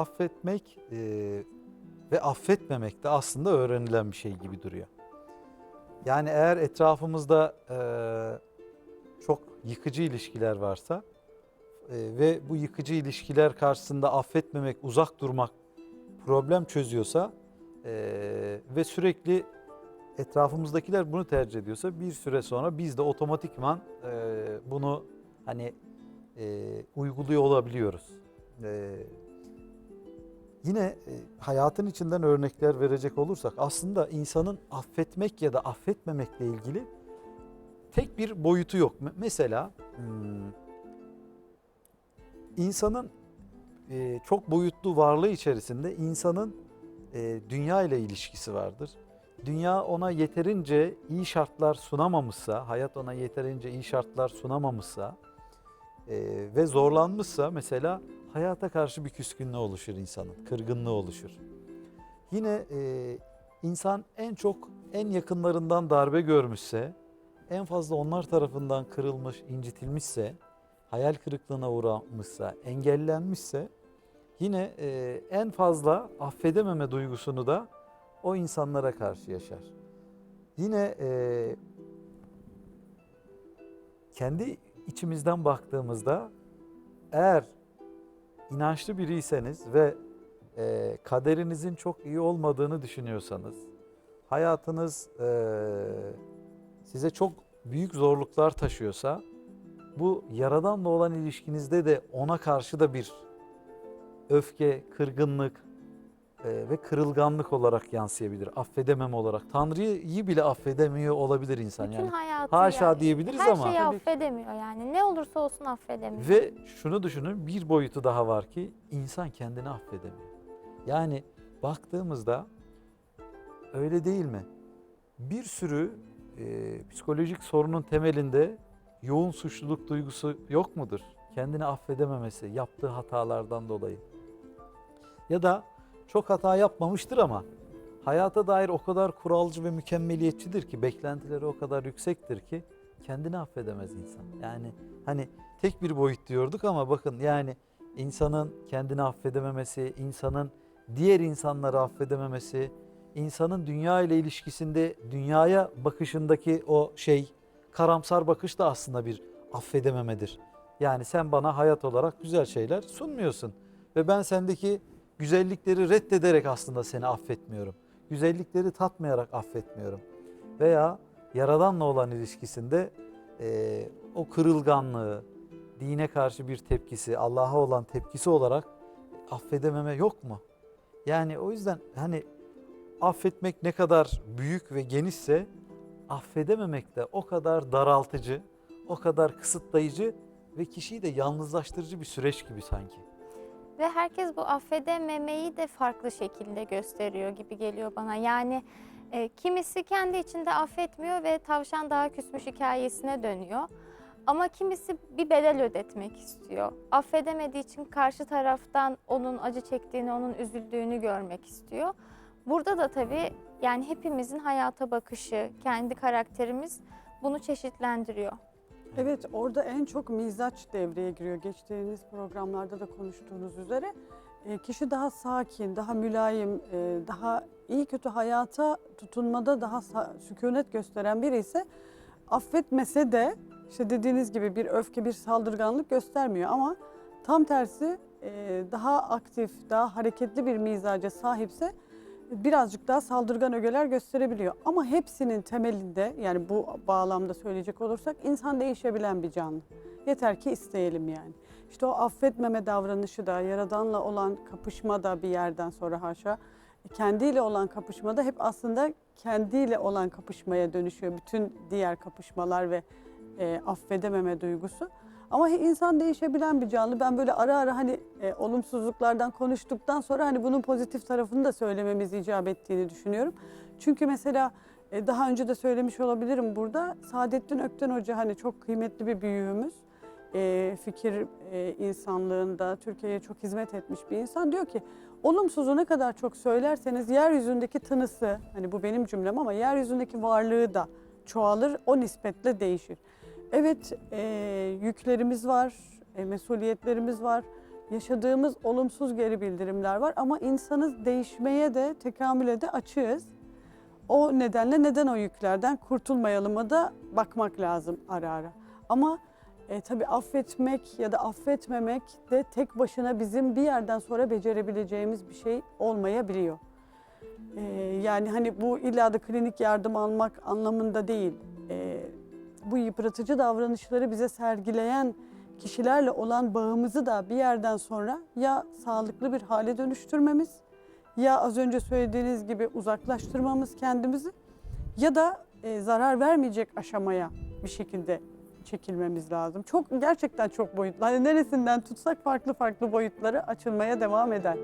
affetmek e, ve affetmemek de aslında öğrenilen bir şey gibi duruyor. Yani eğer etrafımızda e, çok yıkıcı ilişkiler varsa e, ve bu yıkıcı ilişkiler karşısında affetmemek, uzak durmak problem çözüyorsa e, ve sürekli etrafımızdakiler bunu tercih ediyorsa bir süre sonra biz de otomatikman e, bunu hani e, uyguluyor olabiliyoruz. E, yine e, hayatın içinden örnekler verecek olursak aslında insanın affetmek ya da affetmemekle ilgili tek bir boyutu yok. Me- Mesela hmm, insanın e, çok boyutlu varlığı içerisinde insanın e, dünya ile ilişkisi vardır. Dünya ona yeterince iyi şartlar sunamamışsa, hayat ona yeterince iyi şartlar sunamamışsa ve zorlanmışsa mesela hayata karşı bir küskünlüğü oluşur insanın, kırgınlığı oluşur. Yine e, insan en çok en yakınlarından darbe görmüşse, en fazla onlar tarafından kırılmış, incitilmişse, hayal kırıklığına uğramışsa, engellenmişse yine e, en fazla affedememe duygusunu da o insanlara karşı yaşar. Yine e, kendi içimizden baktığımızda eğer inançlı biriyseniz ve e, kaderinizin çok iyi olmadığını düşünüyorsanız, hayatınız e, size çok büyük zorluklar taşıyorsa, bu Yaradan'la olan ilişkinizde de ona karşı da bir öfke, kırgınlık ve kırılganlık olarak yansıyabilir. Affedemem olarak. Tanrı'yı bile affedemiyor olabilir insan Bütün yani. hayatı Haşa yani. diyebiliriz Her ama. şeyi Tabii ki. affedemiyor yani. Ne olursa olsun affedemiyor. Ve şunu düşünün bir boyutu daha var ki insan kendini affedemiyor. Yani baktığımızda öyle değil mi? Bir sürü e, psikolojik sorunun temelinde yoğun suçluluk duygusu yok mudur? Kendini affedememesi, yaptığı hatalardan dolayı. Ya da çok hata yapmamıştır ama hayata dair o kadar kuralcı ve mükemmeliyetçidir ki, beklentileri o kadar yüksektir ki kendini affedemez insan. Yani hani tek bir boyut diyorduk ama bakın yani insanın kendini affedememesi, insanın diğer insanları affedememesi, insanın dünya ile ilişkisinde dünyaya bakışındaki o şey karamsar bakış da aslında bir affedememedir. Yani sen bana hayat olarak güzel şeyler sunmuyorsun ve ben sendeki güzellikleri reddederek aslında seni affetmiyorum. Güzellikleri tatmayarak affetmiyorum. Veya Yaradan'la olan ilişkisinde eee, o kırılganlığı, dine karşı bir tepkisi, Allah'a olan tepkisi olarak affedememe yok mu? Yani o yüzden hani affetmek ne kadar büyük ve genişse affedememek de o kadar daraltıcı, o kadar kısıtlayıcı ve kişiyi de yalnızlaştırıcı bir süreç gibi sanki. Ve herkes bu affedememeyi de farklı şekilde gösteriyor gibi geliyor bana. Yani e, kimisi kendi içinde affetmiyor ve tavşan daha küsmüş hikayesine dönüyor. Ama kimisi bir bedel ödetmek istiyor. Affedemediği için karşı taraftan onun acı çektiğini, onun üzüldüğünü görmek istiyor. Burada da tabii yani hepimizin hayata bakışı, kendi karakterimiz bunu çeşitlendiriyor. Evet orada en çok mizaç devreye giriyor. Geçtiğimiz programlarda da konuştuğunuz üzere. E, kişi daha sakin, daha mülayim, e, daha iyi kötü hayata tutunmada daha sükunet gösteren biri ise affetmese de işte dediğiniz gibi bir öfke, bir saldırganlık göstermiyor ama tam tersi e, daha aktif, daha hareketli bir mizaca sahipse birazcık daha saldırgan ögeler gösterebiliyor. Ama hepsinin temelinde yani bu bağlamda söyleyecek olursak insan değişebilen bir canlı. Yeter ki isteyelim yani. İşte o affetmeme davranışı da, yaradanla olan kapışma da bir yerden sonra haşa, kendiyle olan kapışma da hep aslında kendiyle olan kapışmaya dönüşüyor. Bütün diğer kapışmalar ve e, affedememe duygusu. Ama insan değişebilen bir canlı. Ben böyle ara ara hani e, olumsuzluklardan konuştuktan sonra hani bunun pozitif tarafını da söylememiz icap ettiğini düşünüyorum. Çünkü mesela e, daha önce de söylemiş olabilirim burada. Saadettin Ökten Hoca hani çok kıymetli bir büyüğümüz. E, fikir e, insanlığında Türkiye'ye çok hizmet etmiş bir insan. Diyor ki olumsuzu ne kadar çok söylerseniz yeryüzündeki tınısı, hani bu benim cümlem ama yeryüzündeki varlığı da çoğalır, o nispetle değişir. Evet, e, yüklerimiz var, e, mesuliyetlerimiz var. yaşadığımız olumsuz geri bildirimler var ama insanız değişmeye de tekamüle de açığız. O nedenle neden o yüklerden kurtulmayalıma da bakmak lazım ara ara. Ama e, tabii affetmek ya da affetmemek de tek başına bizim bir yerden sonra becerebileceğimiz bir şey olmayabiliyor. E, yani hani bu illa da klinik yardım almak anlamında değil. E, bu yıpratıcı davranışları bize sergileyen kişilerle olan bağımızı da bir yerden sonra ya sağlıklı bir hale dönüştürmemiz ya az önce söylediğiniz gibi uzaklaştırmamız kendimizi ya da e, zarar vermeyecek aşamaya bir şekilde çekilmemiz lazım. Çok gerçekten çok boyutlu. Hani neresinden tutsak farklı farklı boyutları açılmaya devam eder.